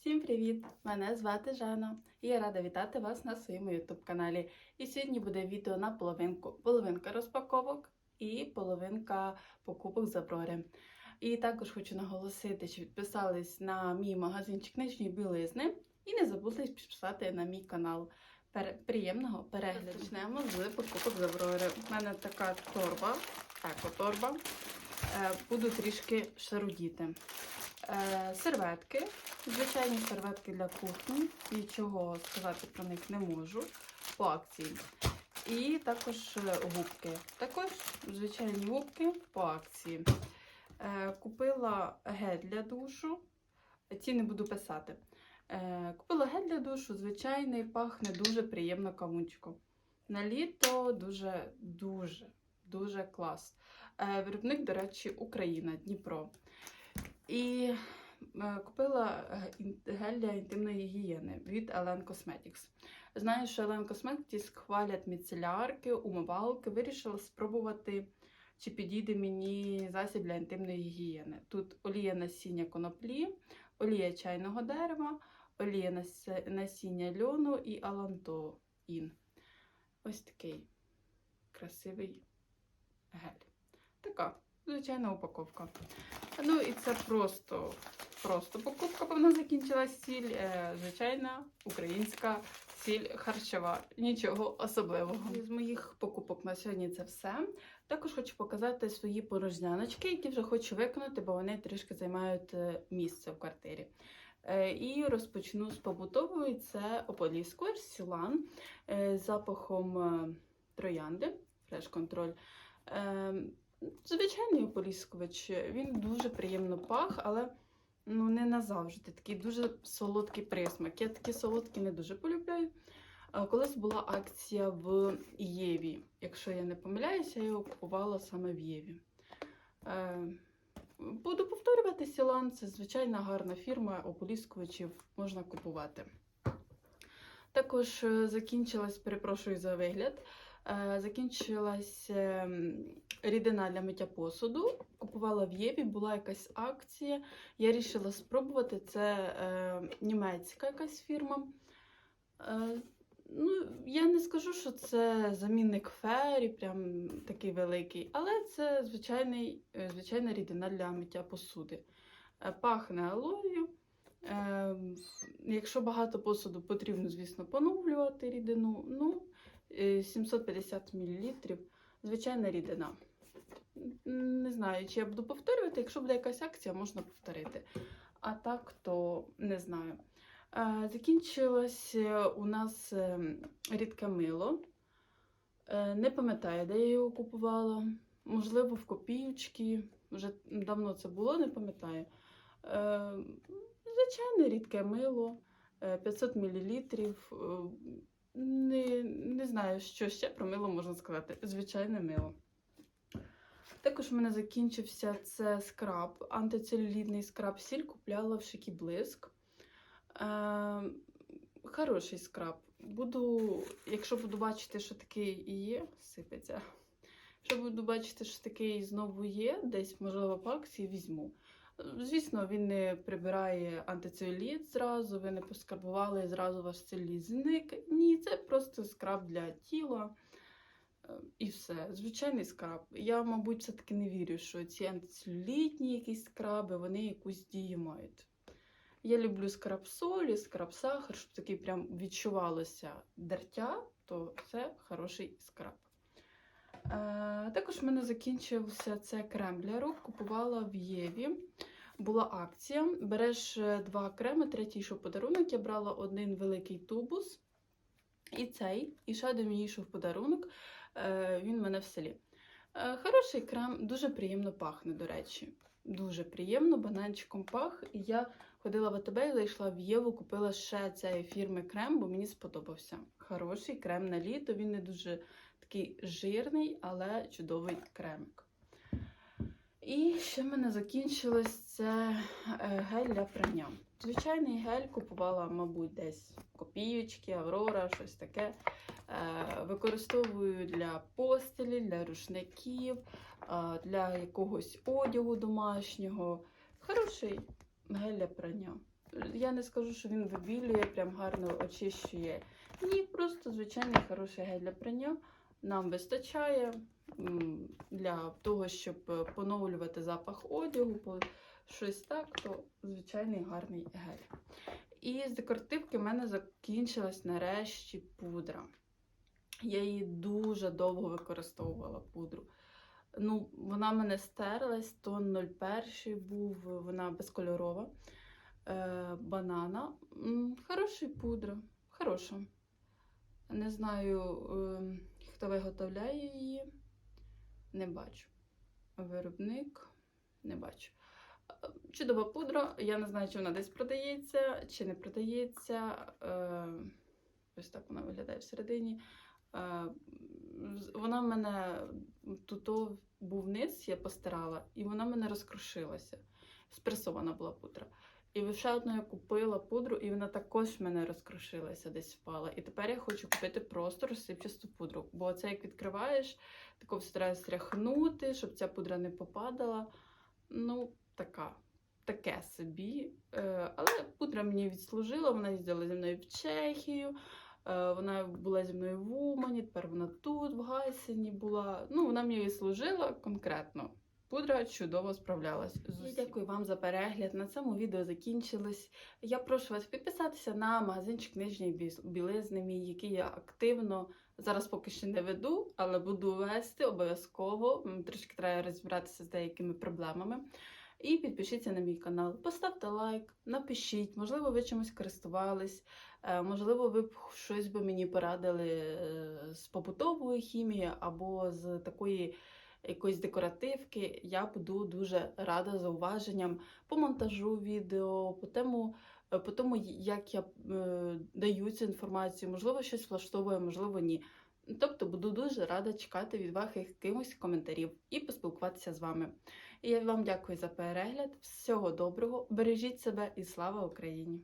Всім привіт! Мене звати Жанна і я рада вітати вас на своєму YouTube каналі. І сьогодні буде відео на половинку. Половинка розпаковок і половинка покупок з Аврори. І також хочу наголосити, що підписались на мій магазинчик книжної білизни і не забудьте підписати на мій канал. Приємного перегляду. Почнемо з покупок з Аврори. У мене така торба, еко-торба. Е, Буду трішки шарудіти. Е, Серветки, звичайні серветки для кухні, нічого сказати про них не можу по акції. І також е, губки. Також звичайні губки по акції. Е, Купила гель для душу. Ці не буду писати. Купила гель для душу, звичайний, пахне дуже приємно кавунчиком. На літо дуже, дуже, клас. Виробник, до речі, Україна, Дніпро. І е, купила е, гель для інтимної гігієни від Elen Cosmetics. Знаю, що Elen Cosmetics хвалять міцелярки, умивалки. Вирішила спробувати, чи підійде мені засіб для інтимної гігієни. Тут олія насіння коноплі, олія чайного дерева, олія насіння льону і алантоїн. Ось такий красивий гель. Така звичайна упаковка. Ну і це просто, просто покупка, бо вона закінчилась сіль. Е, звичайна українська сіль харчова. Нічого особливого. З моїх покупок на сьогодні це все. Також хочу показати свої порожняночки, які вже хочу виконати, бо вони трішки займають е, місце в квартирі. Е, І розпочну з побутової. Це ополіскувач Сілан з запахом троянди, флеш-контроль. Звичайний ополіскувач, він дуже приємно пах, але ну, не назавжди. Такий дуже солодкий присмак. Я такі солодкі не дуже полюбляю. Колись була акція в Єві. Якщо я не помиляюся, я його купувала саме в Єві. Е, Буду повторювати Сілан, це звичайна гарна фірма, ополіскувачів можна купувати. Також е, закінчилась, перепрошую за вигляд. Е, Закінчилась ем, рідина для миття посуду. Купувала в Єві, була якась акція. Я вирішила спробувати. Це е, німецька якась фірма. Е, ну, я не скажу, що це замінник фері, прям такий великий, але це звичайний, е, звичайна рідина для миття посуди. Е, Пахне алоєю. Е, Якщо багато посуду, потрібно, звісно, поновлювати рідину. Ну, 750 мл. Звичайна рідина. Не знаю, чи я буду повторювати. Якщо буде якась акція, можна повторити. А так, то не знаю. Е, Закінчилось е, у нас е, рідке мило. Е, Не пам'ятаю, де я його купувала. Можливо, в копійочки. Вже давно це було, не пам'ятаю. Е, Звичайне рідке мило, е, 500 мл. Не, не знаю, що ще про мило можна сказати. Звичайне мило. Також у мене закінчився це скраб, антицелюлітний скраб сіль купляла в Шикі Блиск. Е, хороший скраб. Буду, якщо буду бачити, що такий є, сипеться. Якщо буду бачити, що такий знову є, десь, можливо, по акції візьму. Звісно, він не прибирає антицелюліт зразу, ви не поскарбували і зразу ваш целюліт зник. Ні, це просто скраб для тіла. Е, І все. Звичайний скраб. Я, мабуть, все-таки не вірю, що ці антицелюлітні якісь скраби, вони якусь дію мають. Я люблю скраб солі, скраб сахар, щоб такий прям відчувалося дертя, то це хороший скраб. Е, також в мене закінчився це крем для рук. Купувала в Єві. Була акція. Береш е, два креми, третій йшов подарунок. Я брала один великий тубус. І цей, і ще один мені йшов подарунок. Е, він в мене в селі. Хороший крем, дуже приємно пахне, до речі. Дуже приємно, бананчиком пах. І я ходила в АТБ і зайшла в Єву, купила ще цієї фірми крем, бо мені сподобався. Хороший крем на літо. Він не дуже такий жирний, але чудовий кремик. І ще в мене закінчилось це е, гель для прання. Звичайний гель купувала, мабуть, десь копійочки, Аврора, щось таке. Е, Використовую для постелі, для рушників, е, для якогось одягу домашнього. Хороший гель для прання. Я не скажу, що він вибілює, прям гарно очищує. Ні, просто звичайний хороший гель для прання. Нам вистачає для того, щоб е, поновлювати запах одягу, щось так, то звичайний гарний гель. І з декоративки в мене закінчилась нарешті пудра. Я її дуже довго використовувала пудру. Ну, вона мене стерлась, тон 01 був, вона безкольорова. Е, банана. Хороша пудра, хороша. Не знаю, ем, хто виготовляє її. Не бачу. Виробник не бачу. Е, Чудова пудра. Я не знаю, чи вона десь продається, чи не продається. Е, Ось так вона виглядає всередині. Е, Вона мене тут був низ, я постирала, і вона мене розкрушилася. Спресована була пудра. І ще одну я купила пудру, і вона також в мене розкрушилася, десь впала. І тепер я хочу купити просто розсипчасту пудру. Бо це як відкриваєш, тако все стряхнути, щоб ця пудра не попадала. Ну, така, таке собі. Е, але пудра мені відслужила, вона їздила зі мною в Чехію. Е, Вона була зі мною в Умані, тепер вона тут, в Гайсені була. Ну, вона мені служила конкретно. Пудра чудово справлялась. з усім. Дякую вам за перегляд. На цьому відео закінчилось. Я прошу вас підписатися на магазинчик нижньої білизни, мій, який я активно зараз поки що не веду, але буду вести обов'язково. М, Трішки треба розібратися з деякими проблемами. І підпишіться на мій канал, поставте лайк, напишіть, можливо, ви чимось користувались, е, можливо, ви б щось би мені порадили е, з побутової хімії або з такої якоїсь декоративки. Я буду дуже рада зауваженням по монтажу відео, по тому, е, по тому як я даю цю інформацію, можливо, щось влаштовує, можливо, ні. Тобто буду дуже рада чекати від вас якимось коментарів і поспілкуватися з вами. І я вам дякую за перегляд. Всього доброго, бережіть себе і слава Україні!